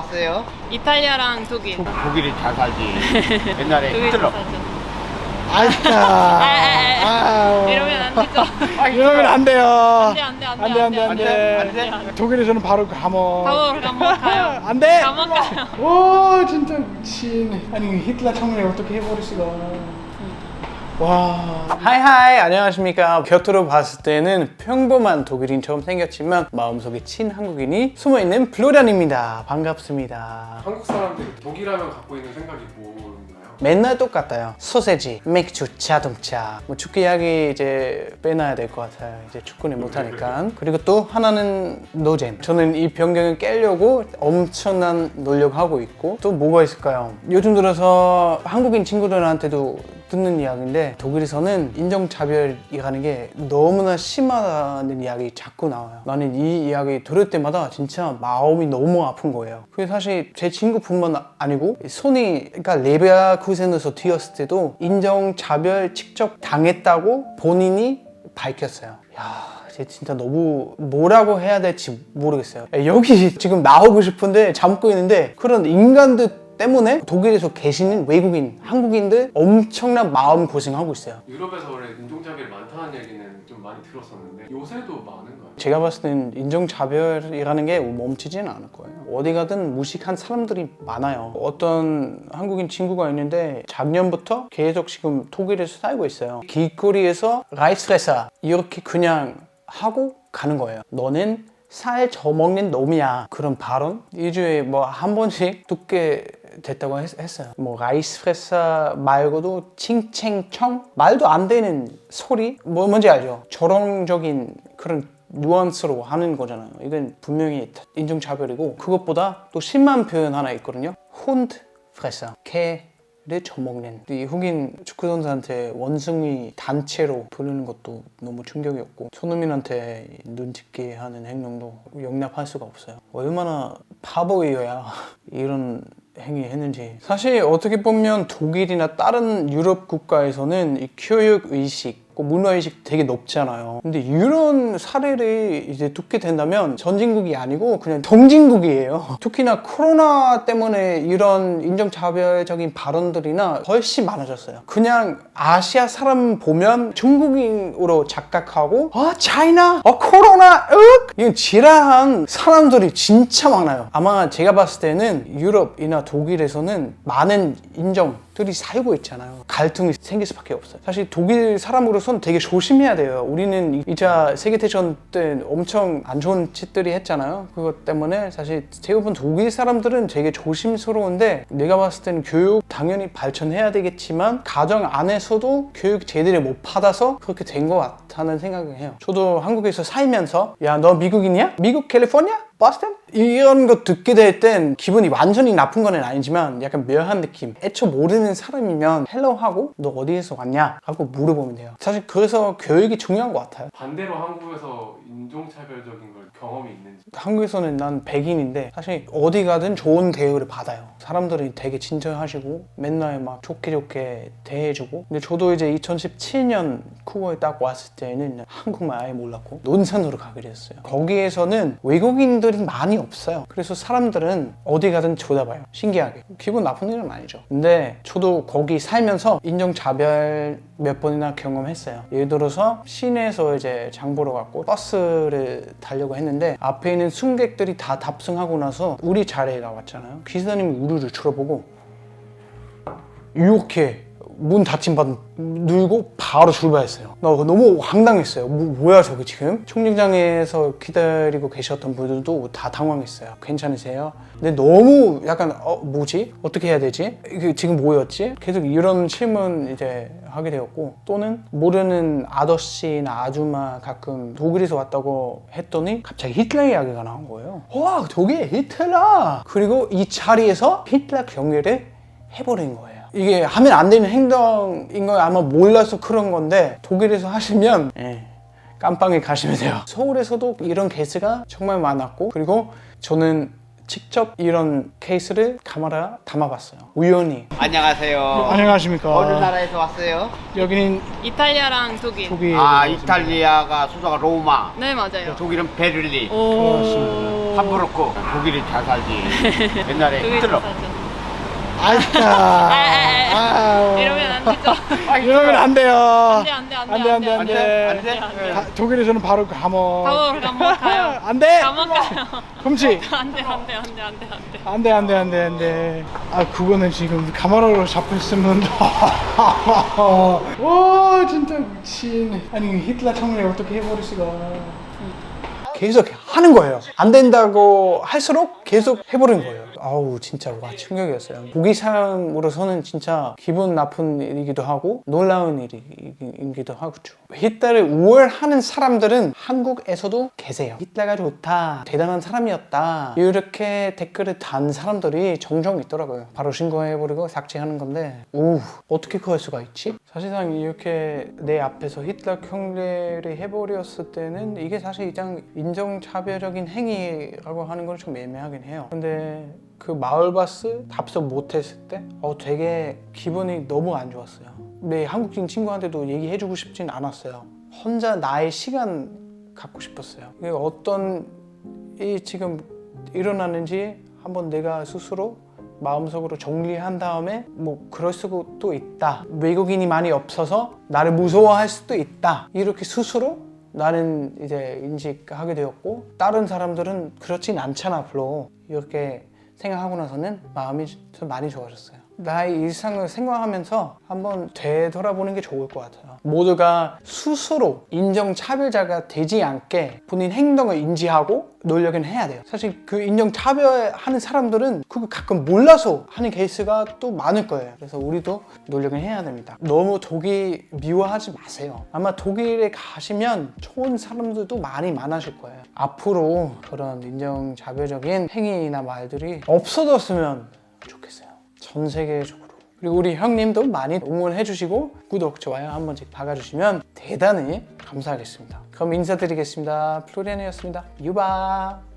왔어요? 이탈리아랑 독일. 독일이 잘 살지. 옛날에 독일 히틀러. 사죠. 아쉽다. 아, 아, 아. 아유. 이러면 안 되죠. 이러면 안 돼요. 안돼 안돼 안 안돼 돼, 안 돼, 안안 돼. 돼? 안 돼? 독일에서는 바로 감옥. 감옥 감옥 가요. 안 돼. 감옥 가요. 오, 진짜 미친. 아니, 히틀러 청문회 어떻게 해버릴 수가. 와. 하이하이, 안녕하십니까. 곁으로 봤을 때는 평범한 독일인처럼 생겼지만 마음속에 친한국인이 숨어있는 플로리안입니다. 반갑습니다. 한국 사람들이 독일하면 갖고 있는 생각이 뭐인가요? 맨날 똑같아요. 소세지, 맥주, 자동차. 뭐 축구 이야기 이제 빼놔야 될 것 같아요. 이제 축구는 못하니까. 그리고 또 하나는 노잼. 저는 이 변경을 깨려고 엄청난 노력하고 있고 또 뭐가 있을까요? 요즘 들어서 한국인 친구들한테도 듣는 이야기인데 독일에서는 인종차별이라는 게 너무나 심하다는 이야기 자꾸 나와요. 나는 이 이야기 들을 때마다 진짜 마음이 너무 아픈 거예요. 그게 사실 제 친구뿐만 아니고 손이 그러니까 레베아쿠센에서 뛰었을 때도 인종차별 직접 당했다고 본인이 밝혔어요. 야, 쟤 진짜 너무 뭐라고 해야 될지 모르겠어요. 여기 지금 나오고 싶은데 참고 있는데 그런 인간들 때문에 독일에서 계시는 외국인, 한국인들 엄청난 마음 고생하고 있어요. 유럽에서 원래 인종차별이 많다는 얘기는 좀 많이 들었었는데 요새도 많은가요? 제가 봤을 땐 인종차별이라는 게 멈추지는 않을 거예요. 어디 가든 무식한 사람들이 많아요. 어떤 한국인 친구가 있는데 작년부터 계속 지금 독일에서 살고 있어요. 길거리에서 라이스레사 이렇게 그냥 하고 가는 거예요. 너는 살 저먹는 놈이야. 그런 발언? 일주일에 뭐 한 번씩 듣게 됐다고 했, 어요뭐 라이스프레사 말고도 칭챙청 말도 안 되는 소리 뭐 뭔지 알죠? 조롱적인 그런 뉘앙스로 하는 거잖아요. 이건 분명히 인종차별이고 그것보다 또 심한 표현 하나 있거든요. 혼드 프레사 개 를 처먹는 이 흑인 축구 선수한테 원숭이 단체로 부르는 것도 너무 충격이었고 손흥민한테 눈짓게 하는 행동도 용납할 수가 없어요. 얼마나 바보이어야 이런 행위 했는지 사실 어떻게 보면 독일이나 다른 유럽 국가에서는 이 교육 의식 문화 의식 되게 높잖아요. 근데 이런 사례를 이제 듣게 된다면 전진국이 아니고 그냥 동진국이에요. 특히나 코로나 때문에 이런 인종차별적인 발언들이나 훨씬 많아졌어요. 그냥 아시아 사람 보면 중국인으로 착각하고 아 차이나, 아 코로나, 윽 이건 지랄한 사람들이 진짜 많아요. 아마 제가 봤을 때는 유럽이나 독일에서는 많은 인종 들이 살고 있잖아요. 갈등이 생길 수밖에 없어요. 사실 독일 사람으로선 되게 조심해야 돼요. 우리는 2차 세계대전 때 엄청 안 좋은 짓들이 했잖아요. 그것 때문에 사실 본 독일 사람들은 되게 조심스러운데 내가 봤을 때는 교육 당연히 발전해야 되겠지만 가정 안에서도 교육 제대로 못 받아서 그렇게 된 것 같 다는 생각을 해요. 저도 한국에서 살면서 야 너 미국인이야? 미국 캘리포니아? 버스턴? 이런 거 듣게 될 땐 기분이 완전히 나쁜 건 아니지만 약간 묘한 느낌 애초 모르는 사람이면 헬로 하고 너 어디에서 왔냐? 라고 물어보면 돼요 사실 그래서 교육이 중요한 것 같아요 반대로 한국에서 인종차별적인 걸 경험이 있는지. 한국에서는 난 백인인데 사실 어디 가든 좋은 대우를 받아요. 사람들이 되게 친절하시고 맨날 막 좋게 좋게 대해주고. 근데 저도 이제 2017년 쿠버에 딱 왔을 때는 한국말 아예 몰랐고 논산으로 가게 됐어요. 거기에서는 외국인들이 많이 없어요. 그래서 사람들은 어디 가든 쳐다봐요. 신기하게. 기분 나쁜 일은 아니죠. 근데 저도 거기 살면서 인종차별 몇 번이나 경험했어요. 예를 들어서 시내에서 이제 장 보러 갔고 버스를 타려고 했는데 앞에 있는 승객들이 다 탑승하고 나서 우리 자리가 왔잖아요. 기사님이 우르르 쳐다보고 이렇게 문 닫힌 방 누르고 바로 출발했어요. 나 너무 황당했어요. 뭐, 야 저게 지금? 총장장에서 기다리고 계셨던 분들도 다 당황했어요. 괜찮으세요? 근데 너무 약간 어 뭐지? 어떻게 해야 되지? 이게 지금 뭐였지? 계속 이런 질문 이제 하게 되었고 또는 모르는 아저씨나 아줌마 가끔 독일에서 왔다고 했더니 갑자기 히틀러 이야기가 나온 거예요. 와 독일 히틀러! 그리고 이 자리에서 히틀러 경례를 해버린 거예요. 이게 하면 안 되는 행동인 걸 아마 몰라서 그런 건데 독일에서 하시면 예, 깜빵에 가시면 돼요. 서울에서도 이런 케이스가 정말 많았고 그리고 저는 직접 이런 케이스를 카메라 담아봤어요. 우연히. 안녕하세요. 안녕하십니까. 어느 나라에서 왔어요? 여기는 이탈리아랑 독일. 독일. 아 이탈리아가 수도가 로마. 네 맞아요. 독일은 베를린. 오. 없고 독일이 잘 살지. 옛날에 독일 히틀러. 사죠. 아이까. 아, 이러면 안 되죠. 이러면 안 돼요. 안 돼 안 돼 안 돼, 안 돼, 안안 돼. 돼? 안 돼? 안 가- 독일에서는 바로 감옥. 감옥 감옥 가요. 안 돼. 감옥 가요. 금치. 안 돼 안 돼 안 돼 안 돼 안 돼. 안 돼, 안 돼, 안 돼, 안 돼. 아, 그거는 지금 카메라로 잡혔으면. 와, 진짜 미친. 아니, 히틀러 청문회 어떻게 해버릴 수가. 계속 하는 거예요. 안 된다고 할수록 계속 해버린 거예요. 아우, 진짜 와, 충격이었어요. 보기 사람으로서는 진짜 기분 나쁜 일이기도 하고 놀라운 일이기도 하죠. 히틀러를 우월하는 사람들은 한국에서도 계세요. 히틀러가 좋다, 대단한 사람이었다. 이렇게 댓글을 단 사람들이 종종 있더라고요. 바로 신고해버리고 삭제하는 건데, 우 어떻게 그럴 수가 있지? 사실상 이렇게 내 앞에서 히틀러 경례를 해버렸을 때는 이게 사실 이장 인종차별적인 행위라고 하는 건 좀 애매하긴 해요. 근데 그 마을바스 답석 못했을 때, 어 되게 기분이 너무 안 좋았어요. 내 한국인 친구한테도 얘기해주고 싶진 않았어요. 혼자 나의 시간 갖고 싶었어요. 어떤 이 지금 일어나는지 한번 내가 스스로 마음속으로 정리한 다음에 뭐 그럴 수도 있다. 외국인이 많이 없어서 나를 무서워할 수도 있다. 이렇게 스스로 나는 이제 인식하게 되었고 다른 사람들은 그렇진 않잖아 별로 이렇게 생각하고 나서는 마음이 좀 많이 좋아졌어요. 나의 일상을 생각하면서 한번 되돌아보는 게 좋을 것 같아요. 모두가 스스로 인정차별자가 되지 않게 본인 행동을 인지하고 노력은 해야 돼요. 사실 그 인정차별하는 사람들은 그거 가끔 몰라서 하는 케이스가 또 많을 거예요. 그래서 우리도 노력을 해야 됩니다. 너무 독일 미워하지 마세요. 아마 독일에 가시면 좋은 사람들도 많이 많아질 거예요. 앞으로 그런 인정차별적인 행위나 말들이 없어졌으면 좋겠어요. 전 세계적으로. 그리고 우리 형님도 많이 응원해 주시고 구독, 좋아요 한 번씩 박아주시면 대단히 감사하겠습니다. 그럼 인사드리겠습니다. 플로리안이었습니다. 유바.